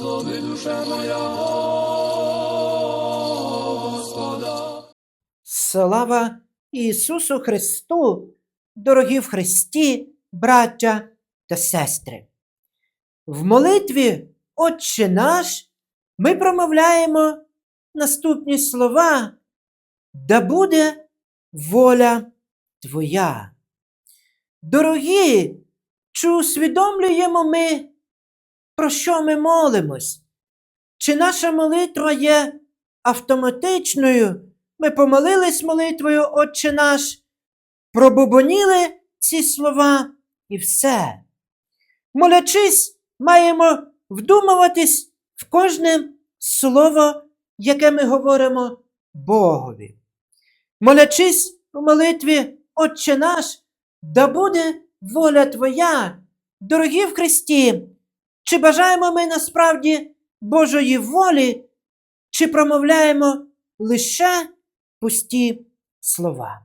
Благослови душа моя Господа. Слава Ісусу Христу, дорогі в Христі, браття та сестри. В молитві Отче наш ми промовляємо наступні слова, да буде воля Твоя. Дорогі, чи усвідомлюємо ми, про що ми молимось? Чи наша молитва є автоматичною? Ми помолились молитвою Отче наш, пробубоніли ці слова і все. Молячись, маємо вдумуватись в кожне слово, яке ми говоримо Богові. Молячись у молитві Отче наш, да буде воля Твоя, дорогі в Христі, чи бажаємо ми насправді Божої волі, чи промовляємо лише пусті слова.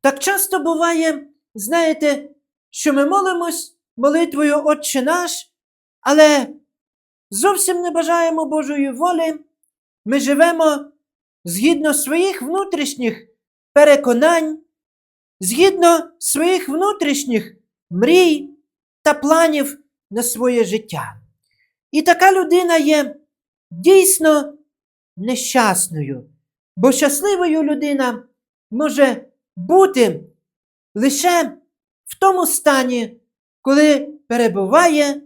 Так часто буває, знаєте, що ми молимось молитвою Отче наш, але зовсім не бажаємо Божої волі, ми живемо згідно своїх внутрішніх переконань, згідно своїх внутрішніх мрій та планів на своє життя. І така людина є дійсно нещасною, бо щасливою людина може бути лише в тому стані, коли перебуває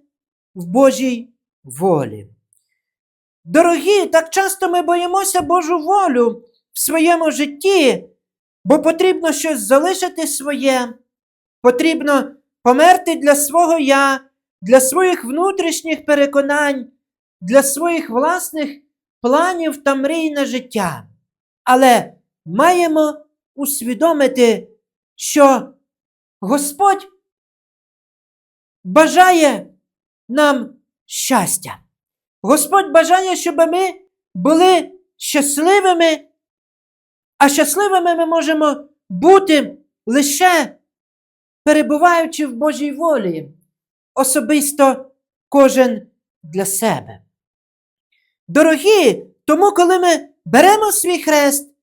в Божій волі. Дорогі, так часто ми боїмося Божу волю в своєму житті, бо потрібно щось залишити своє, потрібно померти для свого я, для своїх внутрішніх переконань, для своїх власних планів та мрій на життя. Але маємо усвідомити, що Господь бажає нам щастя. Господь бажає, щоб ми були щасливими, а щасливими ми можемо бути лише перебуваючи в Божій волі, особисто кожен для себе. Дорогі, тому, коли ми беремо свій хрест,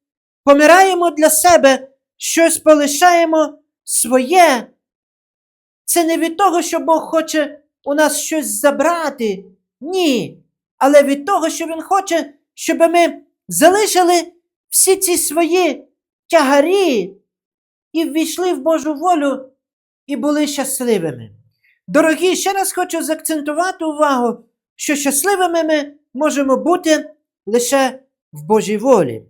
помираємо для себе, щось полишаємо своє, це не від того, що Бог хоче у нас щось забрати. Ні. Але від того, що Він хоче, щоб ми залишили всі ці свої тягарі і ввійшли в Божу волю і були щасливими. Дорогі, ще раз хочу заакцентувати увагу, що щасливими ми можемо бути лише в Божій волі.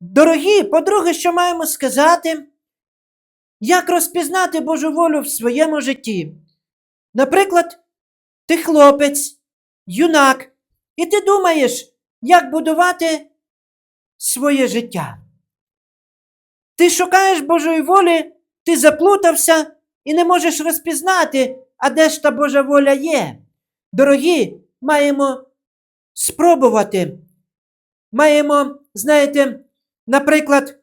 Дорогі, по-друге, що маємо сказати, як розпізнати Божу волю в своєму житті. Наприклад, ти хлопець, юнак, і ти думаєш, як будувати своє життя. Ти шукаєш Божої волі, ти заплутався і не можеш розпізнати, а де ж та Божа воля є. Дорогі, маємо спробувати. Маємо, знаєте, наприклад,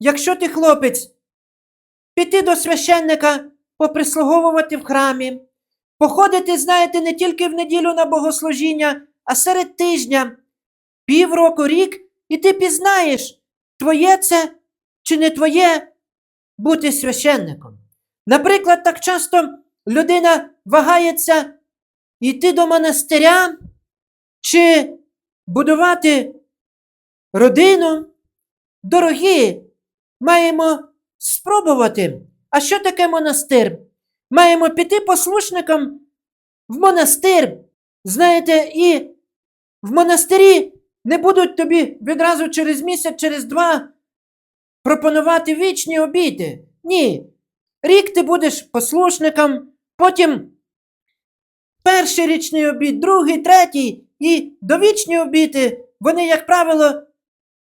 якщо ти хлопець, піти до священника, поприслуговувати в храмі, походити, знаєте, не тільки в неділю на богослужіння, а серед тижня, півроку, рік, і ти пізнаєш, твоє це чи не твоє бути священником. Наприклад, так часто людина вагається йти до монастиря чи будувати родину. Дорогі, маємо спробувати. А що таке монастир? Маємо піти послушникам в монастир. Знаєте, і в монастирі не будуть тобі відразу через місяць, через два пропонувати вічні обіди. Ні. Рік ти будеш послушником, потім перший річний обід, другий, третій і довічні обіди, вони, як правило,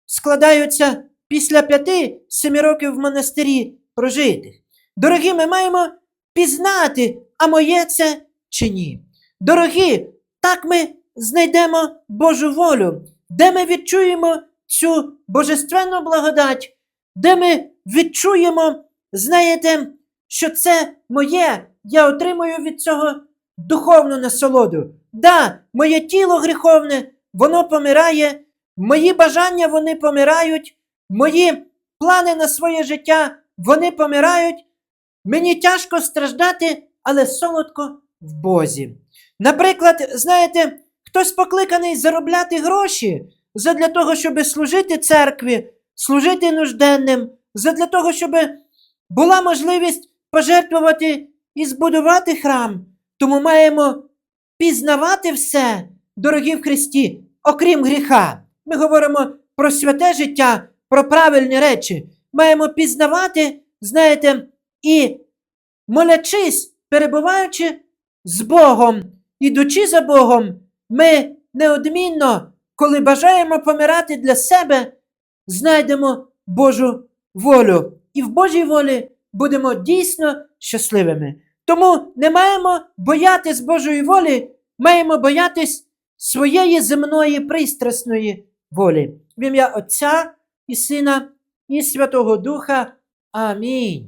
складаються після п'яти семи років в монастирі прожитих. Дорогі, ми маємо пізнати, а моє це чи ні. Дорогі, так ми знайдемо Божу волю, де ми відчуємо цю божественну благодать, де ми відчуємо, знаєте, що це моє, я отримую від цього духовну насолоду. Да, моє тіло гріховне, воно помирає, мої бажання вони помирають, мої плани на своє життя вони помирають. Мені тяжко страждати, але солодко в Бозі. Наприклад, знаєте, хтось покликаний заробляти гроші задля того, щоб служити церкві, служити нужденним, задля того, щоб була можливість пожертвувати і збудувати храм. Тому маємо пізнавати все, дорогі в Христі, окрім гріха. Ми говоримо про святе життя, про правильні речі. Маємо пізнавати, знаєте, і молячись, перебуваючи з Богом, ідучи за Богом, ми неодмінно, коли бажаємо помирати для себе, знайдемо Божу волю. І в Божій волі будемо дійсно щасливими. Тому не маємо боятись Божої волі, маємо боятись своєї земної пристрасної волі. В ім'я Отця і Сина і Святого Духа. Амінь.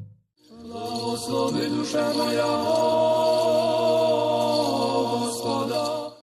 Благослови душа моя